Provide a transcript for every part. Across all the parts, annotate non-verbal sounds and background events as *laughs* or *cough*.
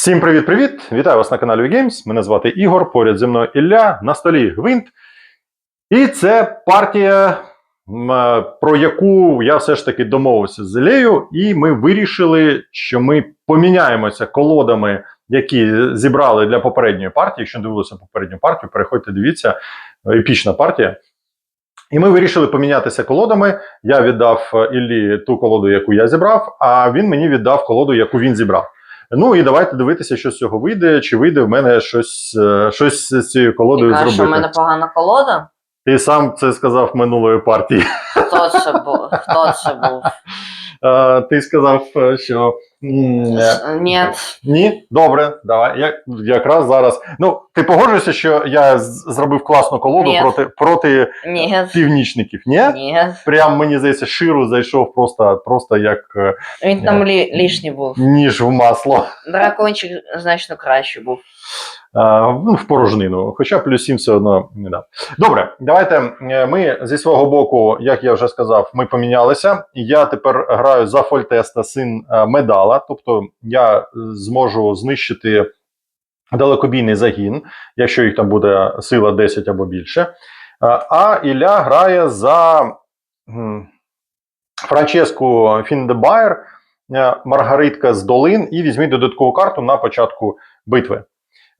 Всім привіт-привіт! Вітаю вас на каналі VGames. Мене звати Ігор, поряд зі мною Ілля, на столі Гвинт. І це партія, е, про яку я все ж таки домовився з Ілею, і ми вирішили, що ми поміняємося колодами, які зібрали для попередньої партії. Якщо дивилися попередню партію, переходьте, дивіться, епічна партія. І ми вирішили помінятися колодами. Я віддав е, Іллі ту колоду, яку я зібрав, а він мені віддав колоду, яку він зібрав. Ну і давайте дивитися, що з цього вийде, чи вийде в мене щось, е, щось з цією колодою Ти що в мене погана колода? Ти сам це сказав минулої партії. Хто це був? Хто це був? Ти сказав, е, що е, Ні. ні, добре, давай. Я якраз зараз. Ну, ти погоджуєшся, що я зробив класну колоду Ні. проти, проти Ні. північників. Ні? Ні. Прям мені здається, ширу зайшов просто, просто як е, Він там лі, лишній був. ніж в масло. Дракончик значно краще був. Ну, в порожнину, хоча плюс 7 все одно не дав. Добре, давайте е, ми зі свого боку, як я вже сказав, ми помінялися. Я тепер граю за Фольтеста, син е, медала, тобто я зможу знищити далекобійний загін, якщо їх там буде сила 10 або більше. Е, А Ілля грає за Франческу Фіндебайер, Маргаритка з долин, і візьміть додаткову карту на початку битви.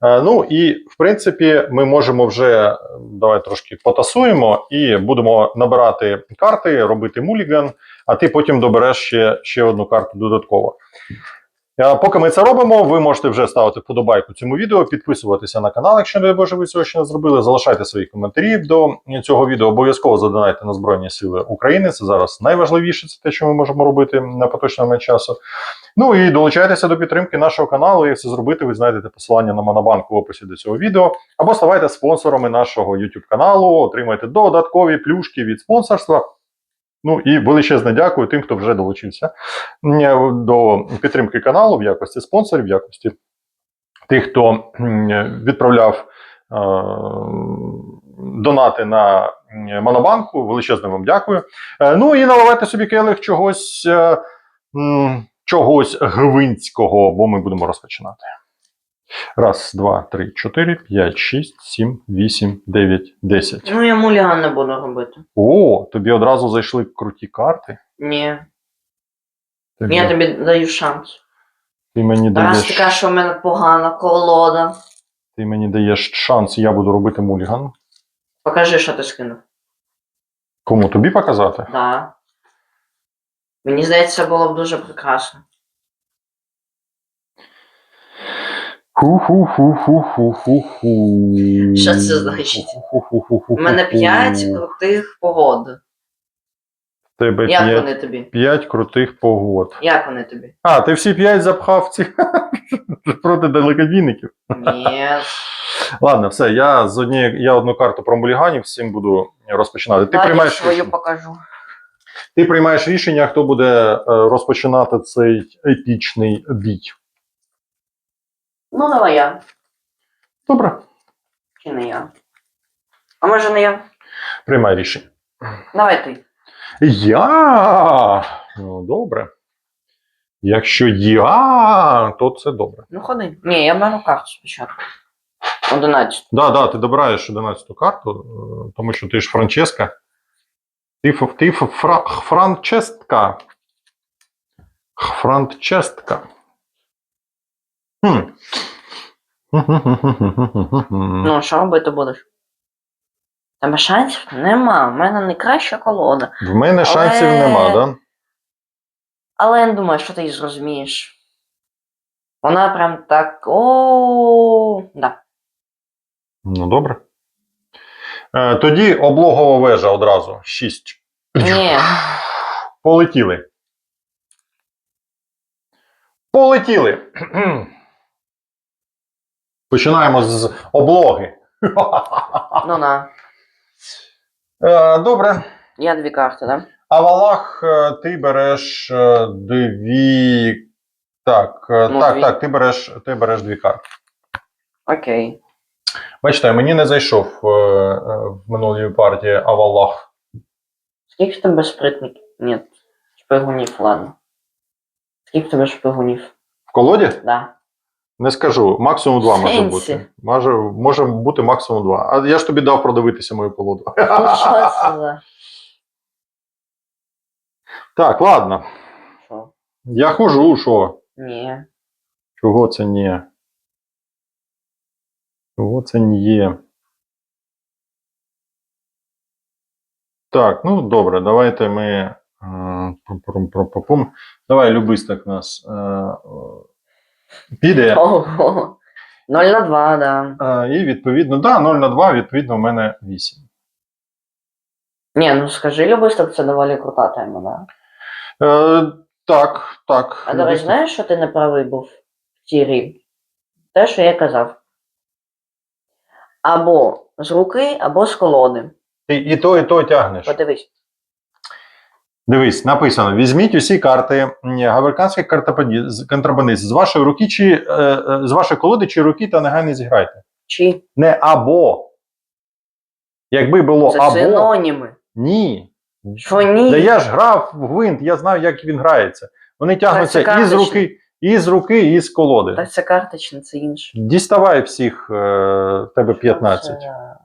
Е, Ну і в принципі, ми можемо вже е, давай трошки потасуємо і будемо набирати карти, робити муліган, а ти потім добереш ще, ще одну карту додатково. Е, Поки ми це робимо, ви можете вже ставити вподобайку цьому відео, підписуватися на канал, якщо не боже, ви цього ще не зробили. Залишайте свої коментарі до цього відео. Обов'язково задонайте на Збройні Сили України. Це зараз найважливіше, це те, що ми можемо робити на поточний момент часу. Ну і долучайтеся до підтримки нашого каналу. Як це зробити, ви знайдете посилання на Монобанк в описі до цього відео. Або ставайте спонсорами нашого YouTube каналу, отримайте додаткові плюшки від спонсорства. Ну і величезне дякую тим, хто вже долучився е, до підтримки каналу в якості спонсорів, в якості тих, хто відправляв е, донати на Монобанку. Величезне вам дякую. Е, Ну і наливайте собі келих чогось. е, чогось гвинського, бо ми будемо розпочинати. Раз, два, три, чотири, п'ять, шість, сім, вісім, дев'ять, десять. Ну я муліган не буду робити. О, тобі одразу зайшли круті карти. Ні. Тобі, Я тобі даю шанс. ти, мені Раз даєш, ти кажеш, що в мене погана колода. ти мені даєш шанс, я буду робити муліган. Покажи, що ти скинув. Кому тобі показати? Да. Мені здається, це було б дуже прекрасно. Ху-ху-ху-ху-ху-ху. Що це значить? У мене 5 крутих погод. В Тебе Як 5, вони тобі? 5 крутих погод. Як вони тобі? А, ти всі 5 запхав ці *laughs* проти далекобійників. Ні. Ладно, все, я з однієї, я одну карту про муліганів всім буду розпочинати. Ти Далі приймаєш свою рішення. покажу. Ти приймаєш рішення, хто буде е, розпочинати цей епічний бій. Ну, давай я. Добре, Чи не я? А може не я? приймай рішення. Давай ти. Я. Ну, добре. Якщо я, то це добре. Ну ходи. Ні, я беру карту спочатку. Одинадцять. Да, да, ти добираєш 11 карту, е, тому що ти ж Франческа. Ти, ф- ти ф- фра, Франчестка. Франчестка. Хм. Ну, що робити будеш? Тебе шансів нема. У мене найкраща колода. В мене шансів Але- нема, да? Але я не думаю, що ти її зрозумієш. Вона прям так. О, да. Ну, добре. Е, тоді облогова вежа одразу. 6. Ні. Полетіли. Полетіли. Починаємо з облоги. Ну на. Е, Добре. Я дві карти, да? А Валах, е, ти береш е, дві. Так, Ну, так, дві. так, ти береш, ти береш дві карти. Окей. Бачите, мені не зайшов е, е, в минулій партії Авалах. Скільки в тебе спритників? Ні. Шпигунів, ладно. Скільки тебе шпигунів? В колоді? Да. Не скажу. Максимум два може Сенсі. бути. Може, може бути максимум два. А я ж тобі дав продивитися мою колоду. Так, ладно. Що? Я хожу, що? Ні. Чого це ні? Чого це не є? Так, ну добре, давайте ми. е. Давай любисток нас е, піде. Ого. 0 на 2, да. Е, І відповідно, да, 0 на 2, відповідно, у мене 8. Ні, ну скажи, любисток це доволі крута тема, да? Е, так, так. А до речі, знаєш, що ти не правий був в цій грі? Те, що я казав. Або з руки, або з колоди. Ти і то, і то тягнеш. Подивись. Дивись, написано: візьміть усі карти гавриканських контрабандистів з вашої руки чи е, е, з вашої колоди чи руки та негайно зіграйте. Чи Не або. Якби було це або. синоніми? Ні. Що ні? Та я ж грав в гвинт, я знаю, як він грається. Вони тягнуться і з руки, і з руки, і з колоди. Так це карточне, це інше. Діставай всіх, е, тебе 15. Що це?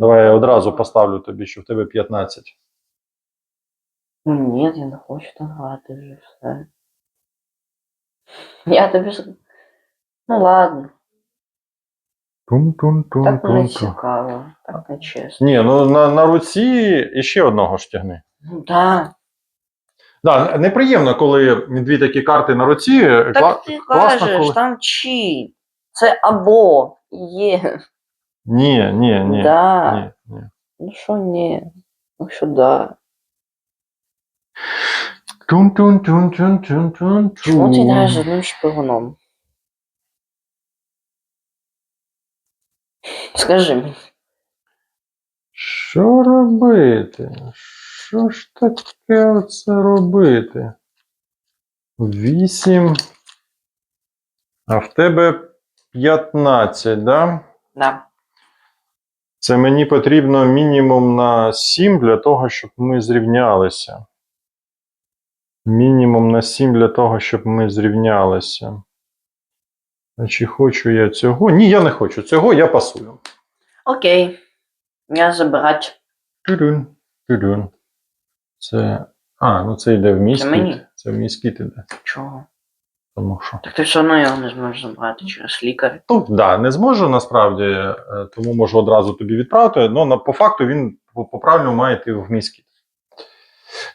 Давай я одразу поставлю тобі, що в тебе 15. Ну ні, я не хочу так грати вже все. Я тобі ж. Ну ладно, Тун-тун-тун-тун-тун. так не цікаво, так не чесно. Ні, ну на, на руці іще одного ж тягни. Ну так. Да, неприємно, коли дві такі карти на руці. Кла- Так ти класно, кажеш, коли- там чи. Це або є. Ні, ні, ні. да. ні, ні. Ну що ні? Ну що да. Тун-тун-тун-тун-тун-тун. Чому ти граєш з одним шпигуном? Скажи мені. Що робити? Що ж таке оце робити? Вісім. А в тебе 15, да? Да. Це мені потрібно мінімум на 7 для того, щоб ми зрівнялися. Мінімум на 7 для того, щоб ми зрівнялися. А чи хочу я цього? Ні, я не хочу цього, я пасую. Окей. Я забирать. Тюрюн, тюрюн. Це. А, ну це йде в мій Це мені? Це в мій скіт іде. Чого? Тому що. Так ти все одно його не зможеш забрати через лікар. Ну, да, не зможу насправді, е, тому можу одразу тобі відправити. але по факту він по, по правильному має йти в мій скіт.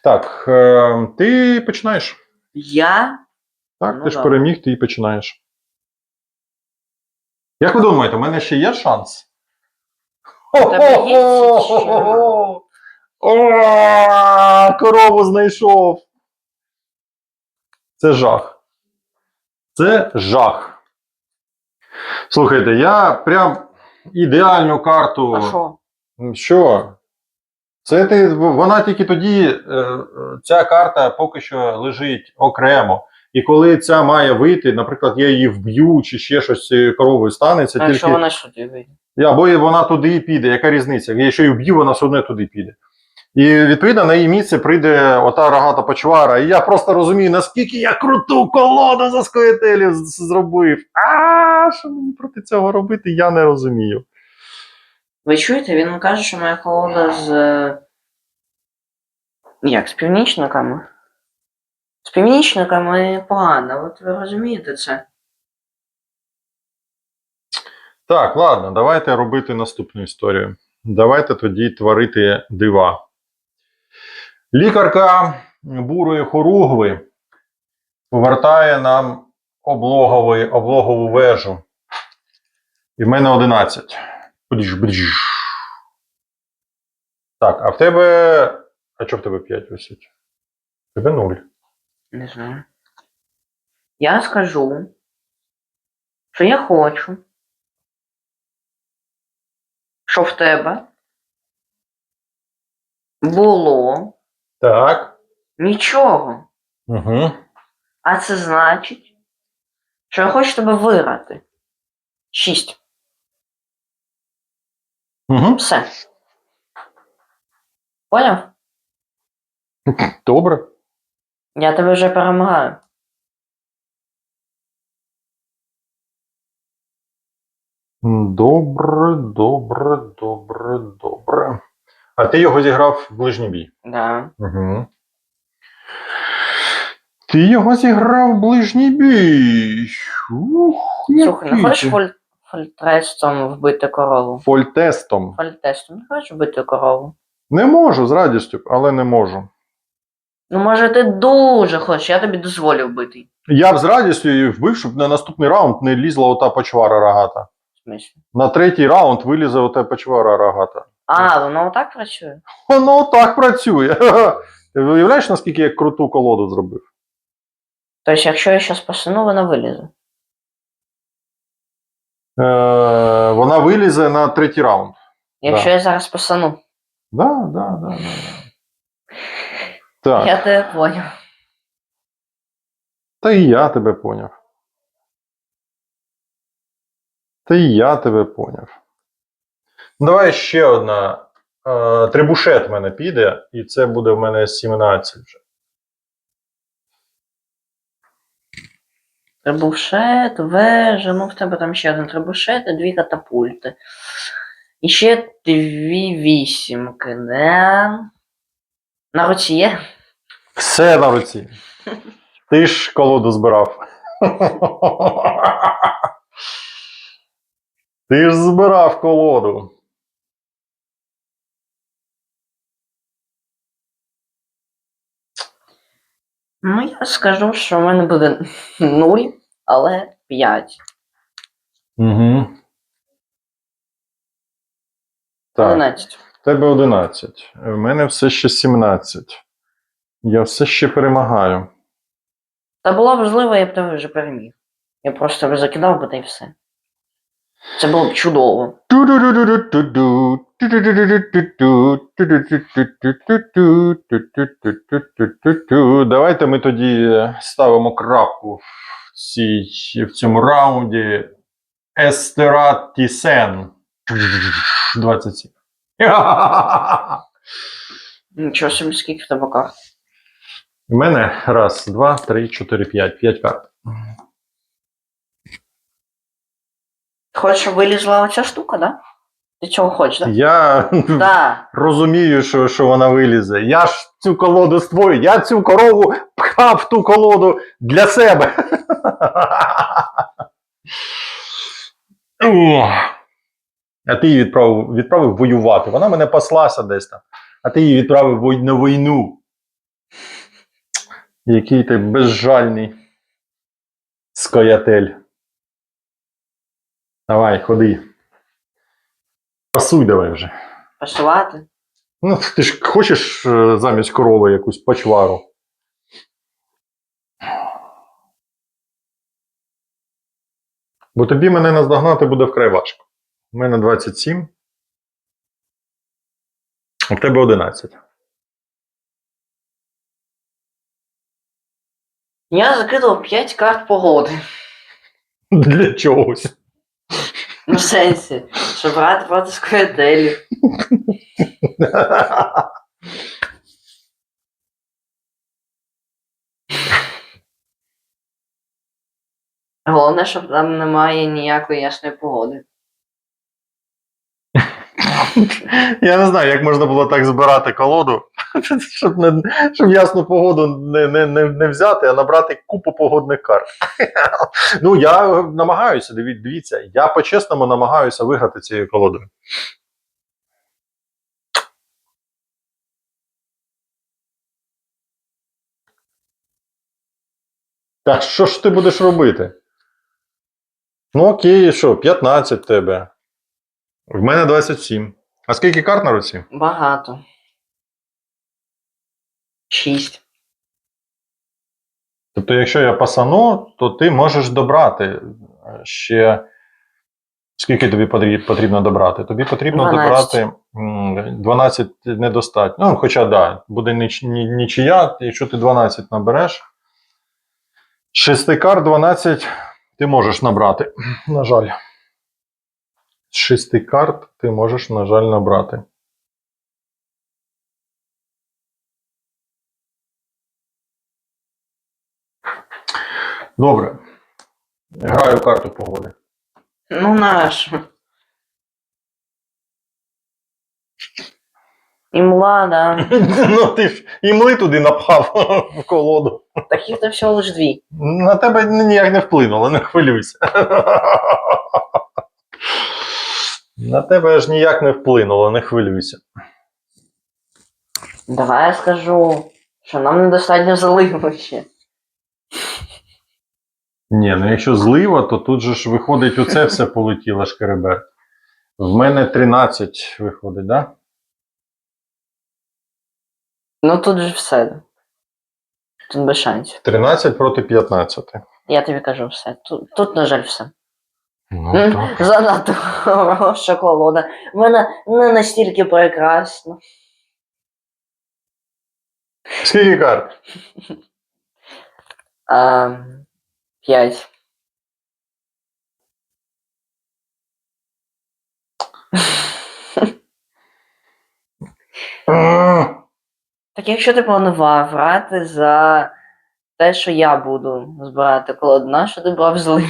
Так, е, ти починаєш. Я? Так, Ну ти ж да. переміг, ти і починаєш. Як ви думаєте, у мене ще є шанс? тебе є? О, Корову знайшов. Це жах. Це жах. Слухайте, я прям ідеальну карту. А що? Що? Це ти, вона тільки тоді, е, ця карта поки що лежить окремо. І коли ця має вийти, наприклад, я її вб'ю чи ще щось цією коровою станеться, А тільки що вона що тобі? або вона туди і піде. Яка різниця? Якщо її вб'ю, вона все одно туди піде. І відповідно на її місце прийде ота рогата почвара. І я просто розумію, наскільки я круту колоду за скоєтелів зробив. А що мені проти цього робити, я не розумію. Ви чуєте, він каже, що моя колода з. е, Як, з північниками? З північниками погана, от ви розумієте це? Так, ладно, давайте робити наступну історію. Давайте тоді творити дива. Лікарка бурої хоругви повертає нам облогову вежу. І в мене 11. Так, а в тебе. А що в тебе 5 висить? В тебе 0. Не знаю. Я скажу, що я хочу, що в тебе було Так. нічого. Угу. А це значить, що я хочу тебе виграти. Шість. Угу. Все. Поняв? Добре. Я тебе вже перемагаю. Добре, добре, добре, добре. А ти його зіграв в ближній бій. Да. Угу. Ти його зіграв в ближній бій. Ух, Слухай, не який хочеш ти. Фоль... фольтрестом вбити корову? Фольтестом. Фольтестом не хочеш вбити корову? Не можу з радістю, але не можу. Ну, може, ти дуже хочеш, я тобі дозволю вбити. Я б з радістю її вбив, щоб на наступний раунд не лізла ота почвара рогата. В смислі? На третій раунд вилізе ота почвара рогата. А, воно отак працює? Воно так працює. Ти *laughs* уявляєш, наскільки я круту колоду зробив? Тобто, якщо я щас посуну, вона вилізе. Е, вона вилізе на третій раунд. Якщо Да. я зараз посану. Да, да, да, да. да. Так, Я тебе поняв. та і я тебе поняв. Та і я тебе поняв. Давай ще одна. Е, трибушет в мене піде, і це буде в мене 17 вже. Трибушет, вежа, ну в тебе там ще один трибушет і дві катапульти. І ще дві вісімки, да? На руці є? Все на руці. Ти ж колоду збирав. Ти ж збирав колоду. Ну, я скажу, що в мене буде *laughs* 0, але 5. Угу. Так, 11. в тебе 11. В мене все ще 17. Я все ще перемагаю. Та було б можливо, я б тебе вже переміг. Я просто закидав би та й все. Це було б чудово. Давайте ми тоді ставимо крапку в, цій, в цьому раунді. Естера Тісен. 27. Нічого собі, скільки в табаках. У мене раз, два, три, чотири, п'ять. П'ять карт. Хочеш, щоб вилізла оця штука, да? Ти цього хочеш, да? Я *laughs* Да. розумію, що, що вона вилізе. Я ж цю колоду створю, я цю корову пхав в ту колоду для себе. *laughs* А ти її відправив, відправив воювати. Вона мене паслася десь там. А ти її відправив вой- на війну. Який ти безжальний скоятель. Давай, ходи. Пасуй давай вже. Пасувати. Ну, ти ж хочеш е, замість корови якусь почвару. Бо тобі мене наздогнати буде вкрай важко. У мене 27. У тебе 11. Я закидав 5 карт погоди. Для чогось. Ну, в сенсі, щоб грати проти скоятелів. Головне, щоб там немає ніякої ясної погоди. Я не знаю, як можна було так збирати колоду, *laughs* щоб, не, щоб ясну погоду не, не, не, не взяти, а набрати купу погодних карт. *laughs* ну, я намагаюся, дивіться, я по-чесному намагаюся виграти цією колодою. Та що ж ти будеш робити? Ну, окей, що, 15 в тебе. В мене 27. А скільки карт на руці? Багато. Шість. Тобто, якщо я пасану, то ти можеш добрати е, ще. Скільки тобі потрібно добрати? Тобі потрібно 12. добрати 12 недостатньо. Ну, хоча да, буде ніч, нічия, якщо ти 12 набереш. 6 карт 12 ти можеш набрати. *clears throat* На жаль. З 6 карт ти можеш, на жаль, набрати. Добре. Граю в карту погоди. Ну наш. Імла, да. *laughs* Ну ти ж і мли туди напхав *laughs* в колоду. Таких то всього лиш дві. На тебе ніяк не вплинуло, не хвилюйся. *laughs* На тебе ж ніяк не вплинуло, не хвилюйся. Давай я скажу, що нам недостатньо заливу ще. Ні, ну якщо злива, то тут же ж виходить, оце все полетіло шкеребер. В мене 13 виходить, так? Да? Ну тут же все. Тут без шансів. 13 проти 15. Я тобі кажу все. Тут, тут на жаль, все. Ну, М, так. Занадто хороша колода. Вона не настільки прекрасна. Скільки карт? А, п'ять. *laughs* Так якщо ти планував грати за те, що я буду збирати колоду, на що ти брав злив?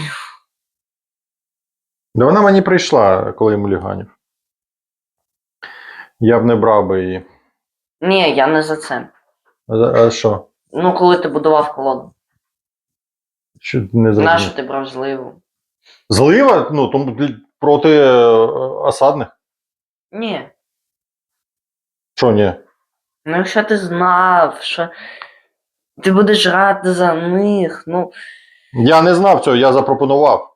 Да вона мені прийшла, коли муліганів. Я б не брав би її. Ні, я не за це. А, а що? Ну, коли ти будував колоду. Що не На що зрозумів? ти брав зливу? Злива? Ну, тому для- проти е, осадних. Ні. Що ні? Ну, якщо ти знав, що ти будеш грати за них, ну, Я не знав цього, я запропонував.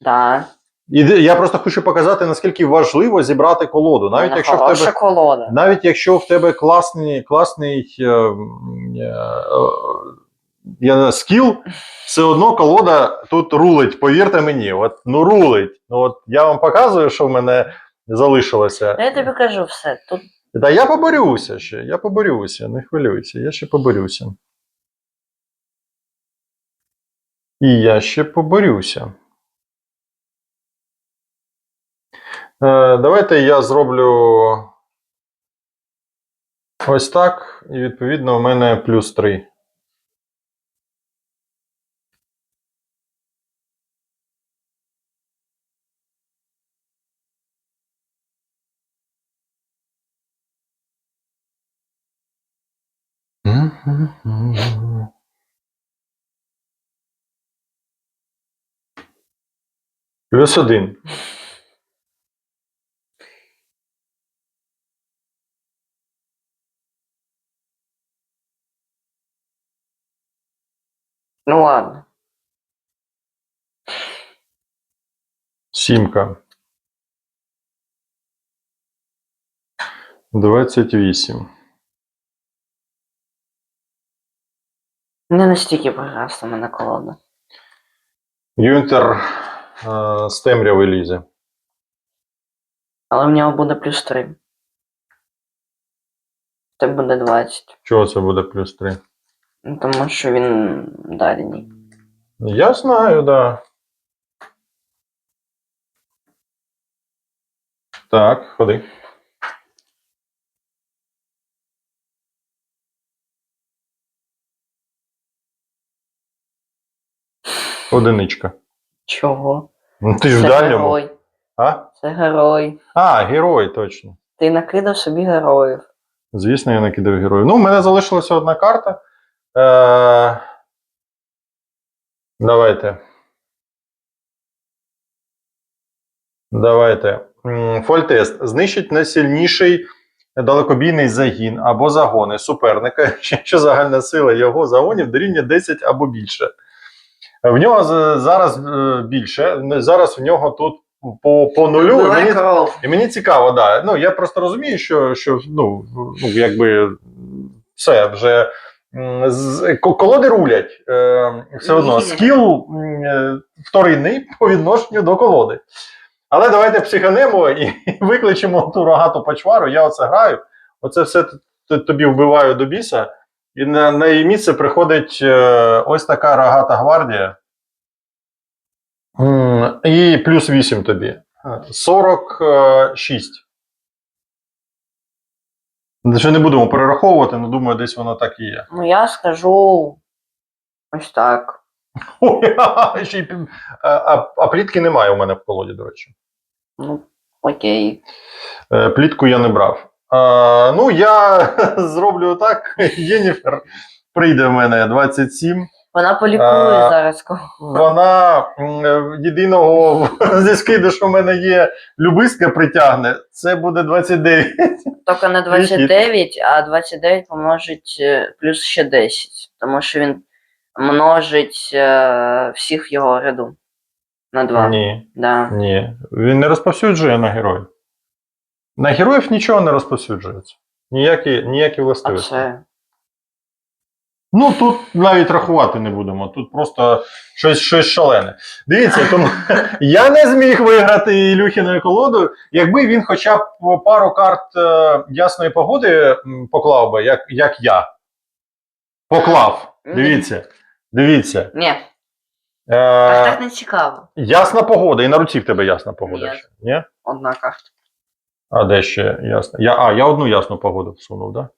да. І я просто хочу показати, наскільки важливо зібрати колоду. Навіть Вона якщо в хороша тебе, колода. навіть якщо в тебе класний, класний е, м, е, е, я не знаю, скіл, все одно колода тут рулить, повірте мені. От, ну рулить. Ну, от, я вам показую, що в мене залишилося. Я тобі кажу все. Тут Та я поборюся ще, я поборюся, не хвилюйся, я ще поборюся. І я ще поборюся. Е, давайте я зроблю ось так, і відповідно в мене плюс 3. Плюс один. Ну ладно. Сімка. 28. Не настільки в мене колода. Юнтер е, з темряви лізе. Але в нього буде плюс 3. Це буде 20. Чого це буде плюс 3? Ну, Тому що він дальній. Я знаю, да. Так, ходи. Одиничка. Чого? Ну ти ж в Це дальньому. герой. А? Це герой. а, герой, точно. Ти накидав собі героїв. Звісно, я накидав героїв. Ну, в мене залишилася одна карта. Е... Давайте. Давайте. Фольтест. Знищить найсильніший далекобійний загін або загони суперника, *laughs* якщо загальна сила його загонів дорівнює 10 або більше. В нього зараз е, більше. Зараз в нього тут по, по нулю. і мені і мені цікаво, да. Ну, я просто розумію, що, що ну, ну, якби все вже з, колоди рулять. Е, все одно скіл е, вторинний по відношенню до колоди. Але давайте психанемо і *laughs* викличемо ту рогату почвару. Я оце граю, оце все тобі вбиваю до біса, і на, на її місце приходить е, ось така рогата гвардія. І плюс 8 тобі. 46. Ще не будемо перераховувати, але думаю, десь воно так і є. Ну я скажу ось так. *laughs* Ой, а, ще й пі- а, а, а плітки немає у мене в колоді, до речі. Ну, окей. Е, Плітку я не брав. Ну, я *laughs* зроблю так. *laughs* Єніфер прийде в мене 27. Вона полікує А, зараз. Вона єдиного *laughs* зі скиду, що в мене є, любиська притягне. Це буде 29. Тільки не 29, а 29 помножить е, плюс ще 10. Тому що він множить е, всіх в його ряду. На 2. Ні, Да. ні. Він не розповсюджує на героїв. На героїв нічого не розповсюджується. Ніякі, ніякі властивості. Ну тут навіть рахувати не будемо. Тут просто щось, щось шалене. Дивіться, тому *laughs* я не зміг виграти Ілюхіною колодою, якби він хоча б пару карт е, ясної погоди поклав би, як, як я. Поклав. Дивіться. Дивіться. Ні, так, так Е, не цікаво. ясна погода, і на руці в тебе ясна погода. Ні. Ні? Одна карта. А де ще ясно? Я, а, я одну ясну погоду всунув, так? Да?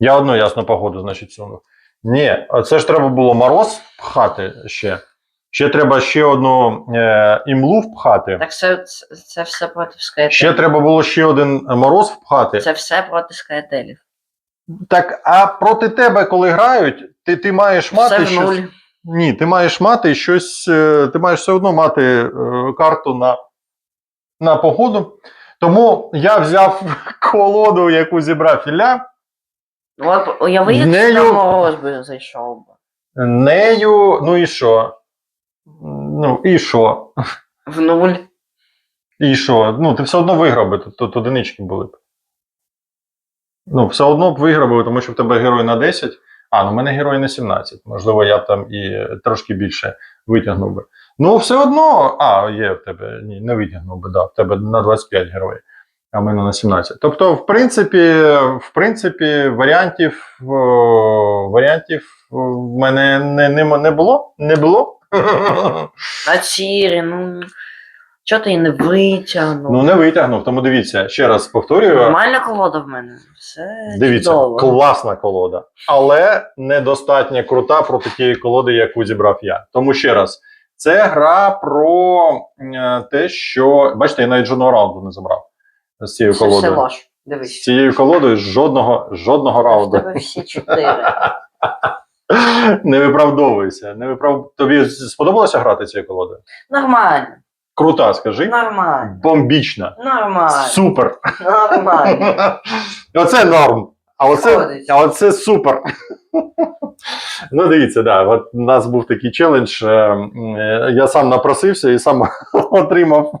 Я одну ясну погоду, значить, всунув. Ні, це ж треба було мороз пхати ще. Ще треба ще одну е, імлу впхати. Так це, це, це все проти скаєтелів. Ще треба було ще один мороз впхати. Це все проти скаєтелів. Так, а проти тебе, коли грають, ти, ти маєш мати Все в нуль. Ні, ти маєш мати щось, е, ти маєш все одно мати е, карту на, на погоду. Тому я взяв *laughs* колоду, яку зібрав Ілля. От уяви, як Нею- сюди мороз би зайшов би. Нею, ну і що? Ну, і що? В нуль. І що? Ну, ти все одно виграв би, тут, тут одинички були б. Ну, все одно б виграв би, тому що в тебе герой на 10, а, ну мене герой на 17. Можливо, я там і трошки більше витягнув би. Ну, все одно, а, є в тебе, ні, не витягнув би, да, в тебе на 25 героїв, а в мене на 17. Тобто, в принципі, в принципі, варіантів, варіантів в мене не, не, не було. Не було. На цірі, ну. Чого ти її не витягнув? Ну, не витягнув, тому дивіться, ще раз повторюю. Нормальна колода в мене. Все Дивіться, чудово. класна колода, але недостатньо крута проти тієї колоди, яку зібрав я. Тому ще раз, це гра про е, те, що. Бачите, я навіть жодного раунду не забрав з цією Це все колодою. лож. З цією колодою жодного, жодного раунду. тебе всі чотири. *laughs* Не виправдовуйся. Не виправ... Тобі сподобалося грати цією колодою? Нормально. Крута, скажи. Нормально. Бомбічна. Нормально. Супер. Нормально. *laughs* Оце норм. А оце, а оце супер. ну, дивіться, да, от у нас був такий челендж. е, е, Я сам напросився і сам *laughs* отримав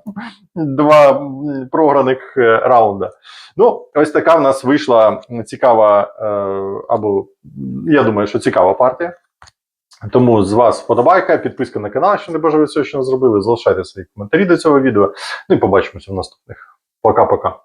два програних е, раунда. Ну, ось така в нас вийшла цікава, або я думаю, що цікава партія. Тому з вас вподобайка, підписка на канал, якщо не бажаю цього, що не зробили. Залишайте свої коментарі до цього відео. Ну і побачимося в наступних. Пока-пока.